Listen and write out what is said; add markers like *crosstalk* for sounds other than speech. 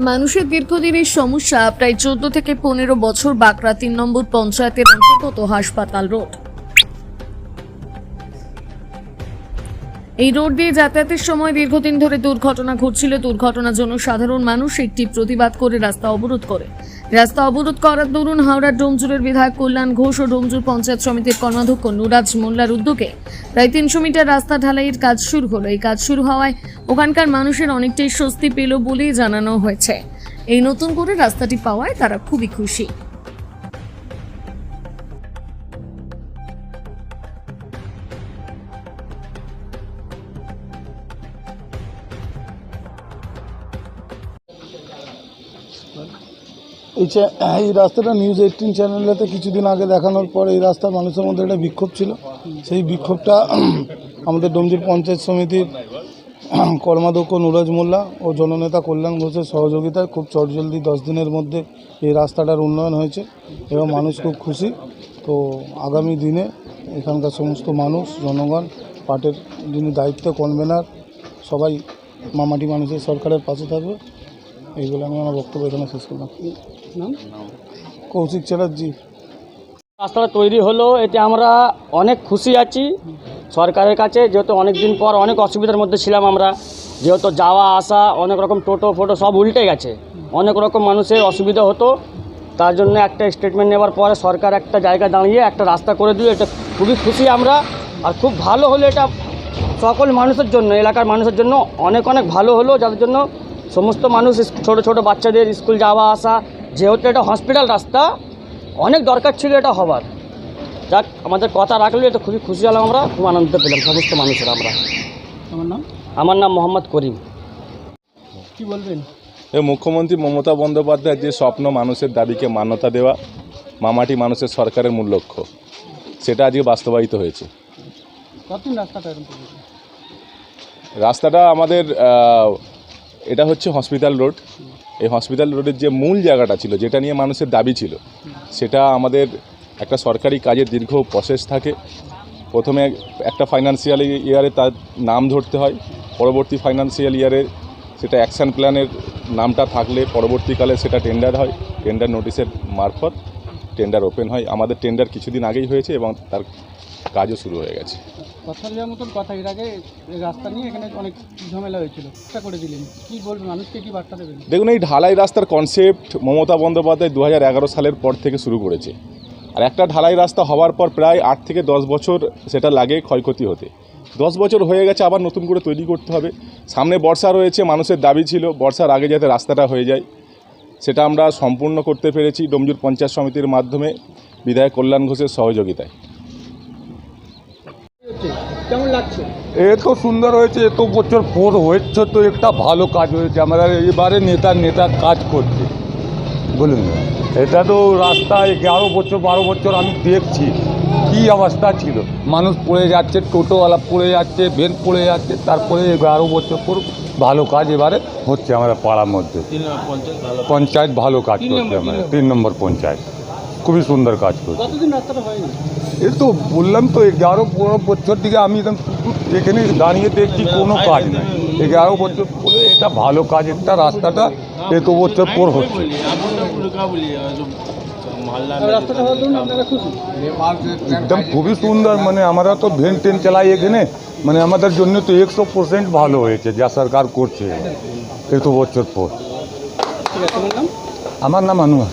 মানুষের দীর্ঘদিনের সমস্যা প্রায় চোদ্দ থেকে পনেরো বছর বাঁকড়া তিন নম্বর পঞ্চায়েতের অন্তর্গত হাসপাতাল রোড। এই রোড দিয়ে যাতায়াতের সময় দীর্ঘদিন ধরে দুর্ঘটনা ঘটছিল। দুর্ঘটনার জন্য সাধারণ মানুষ একটি প্রতিবাদ করে রাস্তা অবরোধ করে। রাস্তা অবরোধ করার দরুন হাওড়ার ডোমজুরের বিধায়ক কল্যাণ ঘোষ ও ডোমজুর পঞ্চায়েত সমিতির কর্মাধ্যক্ষ নুরাজ মোল্লার উদ্যোগে প্রায় তিনশো মিটার রাস্তা ঢালাইয়ের কাজ শুরু হলো। এই কাজ শুরু হওয়ায় ওখানকার মানুষের অনেকটাই স্বস্তি পেল বলেই জানানো হয়েছে। এই নতুন করে রাস্তাটি পাওয়ায় তারা খুবই খুশি। এই এই রাস্তাটা নিউজ এইটিন চ্যানেলেতে কিছুদিন আগে দেখানোর পর এই রাস্তার মানুষের মধ্যে একটা বিক্ষোভ ছিল। সেই বিক্ষোভটা *clears throat* আমাদের ডোমজির পঞ্চায়েত সমিতির *clears throat* কর্মাধ্যক্ষ নুরাজ মোল্লা ও জননেতা কল্যাণ ঘোষের সহযোগিতায় খুব চটজলদি দশ দিনের মধ্যে এই রাস্তাটার উন্নয়ন হয়েছে এবং মানুষ খুব খুশি। তো আগামী দিনে এখানকার সমস্ত মানুষ, জনগণ পার্টির যিনি দায়িত্ব কনভেনার, সবাই মামাটি মানুষের সরকারের পাশে থাকবে। এইগুলো আমি আমার বক্তব্য এখানে শেষ করলাম। কৌশিক চ্যাটার্জি। রাস্তাটা তৈরি হলো এতে আমরা অনেক খুশি আছি। সরকারের কাছে যেহেতু অনেক দিন পর অনেক অসুবিধার মধ্যে ছিলাম আমরা যেহেতু যাওয়া আসা অনেক রকম টোটো ফোটো সব উল্টে গেছে। অনেক রকম মানুষের অসুবিধা হতো। তার জন্য একটা স্টেটমেন্ট নেওয়ার পরে সরকার একটা জায়গা দাঁড়িয়ে একটা রাস্তা করে দিয়ে এটা খুবই খুশি আমরা আর খুব ভালো হলো এটা। সকল মানুষের জন্য এলাকার মানুষের জন্য অনেক অনেক ভালো হলো যাদের জন্য সমস্ত মানুষ ছোট ছোট বাচ্চাদের স্কুল যাওয়া আসা যেহেতু এটা হসপিটাল রাস্তা অনেক দরকার ছিল এটা হবার। যাক আমাদের কথা রাখলে এটা খুবই খুশি হলাম আমরা খুব আনন্দ পেলাম সমস্ত মানুষের আমরা। আমার নাম? আমার নাম মোহাম্মদ করিম। কি বলবেন? এ মুখ্যমন্ত্রী মমতা বন্দ্যোপাধ্যায়ের যে স্বপ্ন মানুষের দাবিকে মান্যতা দেওয়া মামাটি মানুষের সরকারের মূল লক্ষ্য সেটা আজকে বাস্তবায়িত হয়েছে। রাস্তাটা রাস্তাটা আমাদের এটা হচ্ছে হসপিটাল রোড এই হসপিটাল রোডের যে মূল জায়গাটা ছিল, যেটা নিয়ে মানুষের দাবি ছিল, সেটা আমাদের একটা সরকারি কাজের দীর্ঘ প্রসেস থাকে। প্রথমে একটা ফাইন্যান্সিয়াল ইয়ারে তার নাম ধরতে হয়, পরবর্তী ফাইন্যান্সিয়াল ইয়ারে সেটা অ্যাকশন প্ল্যানের নামটা থাকলে পরবর্তীকালে সেটা টেন্ডার হয় টেন্ডার নোটিশের মারফত টেন্ডার ওপেন হয়। আমাদের টেন্ডার কিছুদিন আগেই হয়েছে এবং তার কাজও শুরু হয়ে গেছে। কথা দেওয়ার মতন কথা এর আগে রাস্তা নিয়ে এখানে অনেক ঝামেলা হয়েছিল চেষ্টা করে দিলেন। কি বলবেন মানুষকে কি বার্তা দেবেন? দেখুন এই ঢালাই রাস্তার কনসেপ্ট মমতা বন্দ্যোপাধ্যায় দু হাজার এগারো সালের পর থেকে শুরু করেছে। আর একটা ঢালাই রাস্তা হওয়ার পর প্রায় আট থেকে দশ বছর সেটা লাগে ক্ষয়ক্ষতি হতে। দশ বছর হয়ে গেছে আবার নতুন করে তৈরি করতে হবে। সামনে বর্ষা রয়েছে মানুষের দাবি ছিল বর্ষার আগে যাতে রাস্তাটা হয়ে যায়। সেটা আমরা সম্পূর্ণ করতে পেরেছি ডোমজুর পঞ্চায়েত সমিতির মাধ্যমে বিধায়ক কল্যাণ ঘোষের সহযোগিতায়। কেমন লাগছে? এ তো সুন্দর হয়েছে এত বছর পর হয়েছে তো একটা ভালো কাজ হয়েছে। আমরা এবারে নেতার নেতা কাজ করছে। বলুন। না। এটা তো রাস্তা এগারো বছর বারো বছর আমি দেখছি। কি অবস্থা ছিল? মানুষ পড়ে যাচ্ছে টোটোওয়ালা পড়ে যাচ্ছে ভেন পড়ে যাচ্ছে তারপরে এগারো বছর পর ভালো কাজ এবারে হচ্ছে আমাদের পাড়ার মধ্যে। পঞ্চায়েত ভালো কাজ। করছে আমাদের তিন নম্বর। পঞ্চায়েত। খুবই সুন্দর কাজ করছে। এই তো বললাম তো এগারো পনেরো বছর দিকে আমি এখানে দাঁড়িয়ে দেখছি কোনো কাজ নাই। এগারো বছর পরে এটা ভালো কাজ একটা রাস্তাটা এত বছর পর হচ্ছে। একদম খুবই সুন্দর মানে আমরা তো ভেন টেন চালাই এখানে মানে আমাদের জন্য তো একশো পার্সেন্ট ভালো হয়েছে যা সরকার করছে এত বছর পর। আমার নাম আনোয়ার।